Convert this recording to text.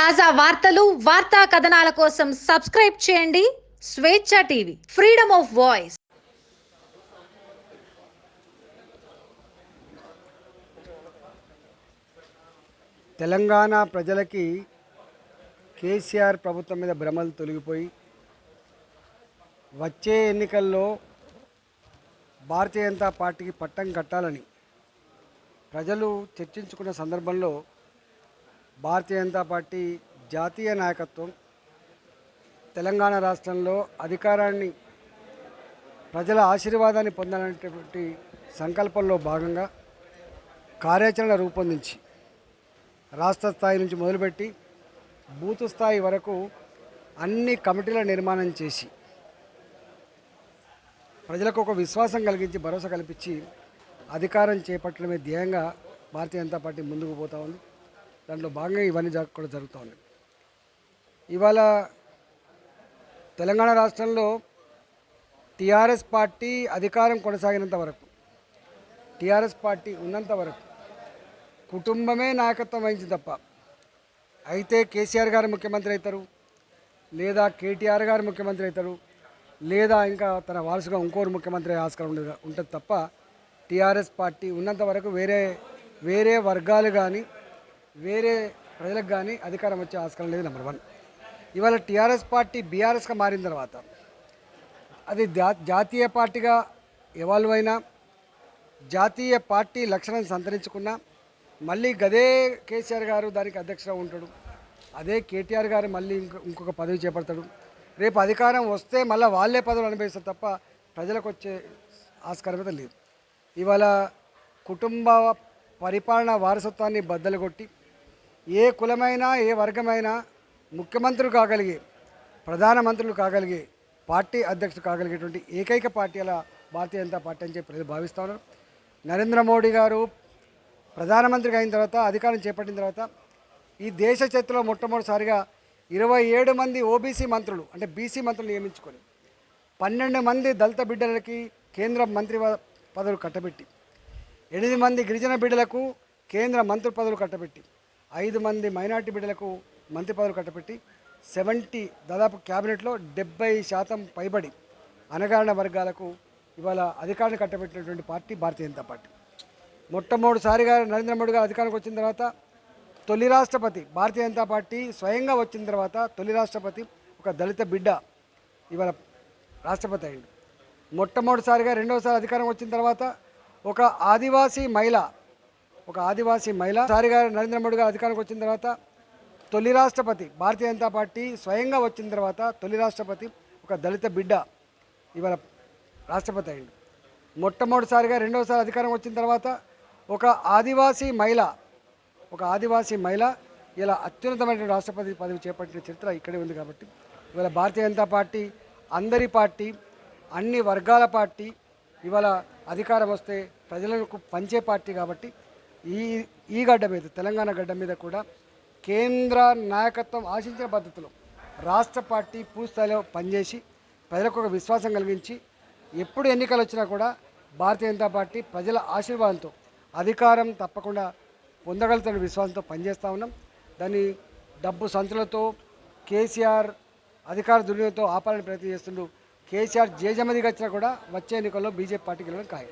తాజా వార్తలు వార్తా కథనాల కోసం సబ్స్క్రైబ్ చేయండి. Swecha TV freedom of voice. Telangana ప్రజలకి కేసీఆర్ ప్రభుత్వం మీద భ్రమలు తొలగిపోయి వచ్చే ఎన్నికల్లో భారతీయ జనతా పార్టీకి పట్టం కట్టాలని ప్రజలు చర్చించుకున్న సందర్భంలో భారతీయ జనతా పార్టీ జాతీయ నాయకత్వం తెలంగాణ రాష్ట్రంలో అధికారాన్ని ప్రజల ఆశీర్వాదాన్ని పొందాలనేటువంటి సంకల్పంలో భాగంగా కార్యాచరణ రూపొందించి రాష్ట్ర స్థాయి నుంచి మొదలుపెట్టి బూత్ స్థాయి వరకు అన్ని కమిటీల నిర్మాణం చేసి ప్రజలకు ఒక విశ్వాసం కలిగించి భరోసా కల్పించి అధికారం చేపట్టడమే ధ్యేయంగా భారతీయ జనతా పార్టీ ముందుకు పోతా ఉంది. దాంట్లో భాగంగా ఇవన్నీ కూడా జరుగుతూ ఉన్నాయి. ఇవాళ తెలంగాణ రాష్ట్రంలో టీఆర్ఎస్ పార్టీ అధికారం కొనసాగినంత వరకు టీఆర్ఎస్ పార్టీ ఉన్నంత వరకు కుటుంబమే నాయకత్వం వహించింది తప్ప అయితే కేసీఆర్ గారు ముఖ్యమంత్రి అవుతారు లేదా కేటీఆర్ గారు ముఖ్యమంత్రి అవుతారు లేదా ఇంకా తన వారసుగా ఇంకోరు ముఖ్యమంత్రి ఆస్కారం ఉండదు ఉంటుంది తప్ప టీఆర్ఎస్ పార్టీ ఉన్నంత వరకు వేరే వేరే వర్గాలు కానీ వేరే ప్రజలకు కానీ అధికారం వచ్చే ఆస్కారం లేదు నెంబర్ వన్ ఇవాళ టీఆర్ఎస్ పార్టీ బీఆర్ఎస్గా మారిన తర్వాత అది జా జాతీయ పార్టీగా ఎవాల్వ్ అయినా జాతీయ పార్టీ లక్షణం సంతరించుకున్నా మళ్ళీ గదే కేసీఆర్ గారు దానికి అధ్యక్షుడు ఉంటాడు అదే కేటీఆర్ గారు మళ్ళీ ఇంకొ ఇంకొక పదవి చేపడతాడు. రేపు అధికారం వస్తే మళ్ళీ వాళ్ళే పదవులు అనుభవిస్తారు తప్ప ప్రజలకు వచ్చే ఆస్కారం లేదు. ఇవాళ కుటుంబ పరిపాలన వారసత్వాన్ని బద్దలు కొట్టి ఏ కులమైనా ఏ వర్గమైనా ముఖ్యమంత్రులు కాగలిగి ప్రధానమంత్రులు కాగలిగే పార్టీ అధ్యక్షుడు కాగలిగేటువంటి ఏకైక పార్టీ అలా భారతీయ జనతా పార్టీ అని చెప్పి భావిస్తా ఉన్నారు. నరేంద్ర మోడీ గారు ప్రధానమంత్రిగా అయిన తర్వాత అధికారం చేపట్టిన తర్వాత ఈ దేశ చరిత్రలో మొట్టమొదటిసారిగా ఇరవై ఏడు మంది ఓబీసీ మంత్రులు అంటే బీసీ మంత్రులు నియమించుకొని పన్నెండు మంది దళిత బిడ్డలకి కేంద్ర మంత్రి పదవులు కట్టబెట్టి ఎనిమిది మంది గిరిజన బిడ్డలకు కేంద్ర మంత్రి పదవులు కట్టబెట్టి ఐదు మంది మైనార్టీ బిడ్డలకు మంత్రి పదవులు కట్టబెట్టి సెవెంటీ దాదాపు క్యాబినెట్లో డెబ్బై శాతం పైబడి అనగారిన వర్గాలకు ఇవాళ అధికారాన్ని కట్టబెట్టినటువంటి పార్టీ భారతీయ జనతా పార్టీ. మొట్టమొదటిసారిగా నరేంద్ర మోడీ గారు అధికారానికి వచ్చిన తర్వాత తొలి రాష్ట్రపతి భారతీయ జనతా పార్టీ స్వయంగా వచ్చిన తర్వాత తొలి రాష్ట్రపతి ఒక దళిత బిడ్డ ఇవాళ రాష్ట్రపతి అయింది మొట్టమొదటిసారిగా రెండవసారి అధికారం వచ్చిన తర్వాత ఒక ఆదివాసీ మహిళ ఒక ఆదివాసీ మహిళ. సారిగా నరేంద్ర మోడీ గారు అధికారానికి వచ్చిన తర్వాత తొలి రాష్ట్రపతి భారతీయ జనతా పార్టీ స్వయంగా వచ్చిన తర్వాత తొలి రాష్ట్రపతి ఒక దళిత బిడ్డ ఇవాళ రాష్ట్రపతి అయింది మొట్టమొదటిసారిగా రెండవసారి అధికారం వచ్చిన తర్వాత ఒక ఆదివాసీ మహిళ ఒక ఆదివాసీ మహిళ ఇలా అత్యున్నతమైన రాష్ట్రపతి పదవి చేపట్టిన చరిత్ర ఇక్కడే ఉంది కాబట్టి ఇవాళ భారతీయ జనతా పార్టీ అందరి పార్టీ అన్ని వర్గాల పార్టీ ఇవాళ అధికారం వస్తే ప్రజలకు పంచే పార్టీ కాబట్టి ఈ ఈ గడ్డ మీద తెలంగాణ గడ్డ మీద కూడా కేంద్ర నాయకత్వం ఆశించిన పద్ధతిలో రాష్ట్ర పార్టీ పూర్తిస్థాయిలో పనిచేసి ప్రజలకు ఒక విశ్వాసం కలిగించి ఎప్పుడు ఎన్నికలు వచ్చినా కూడా భారతీయ జనతా పార్టీ ప్రజల ఆశీర్వాదంతో అధికారం తప్పకుండా పొందగలుగుతున్న విశ్వాసంతో పనిచేస్తూ ఉన్నాం. దాన్ని డబ్బు సంచులతో కేసీఆర్ అధికార దుర్వినియోగంతో ఆపాలని ప్రయత్నం చేస్తుండు. కేసీఆర్ జేజమదిగా వచ్చినా కూడా వచ్చే ఎన్నికల్లో బీజేపీ పార్టీకి వెళ్ళడం ఖాయం.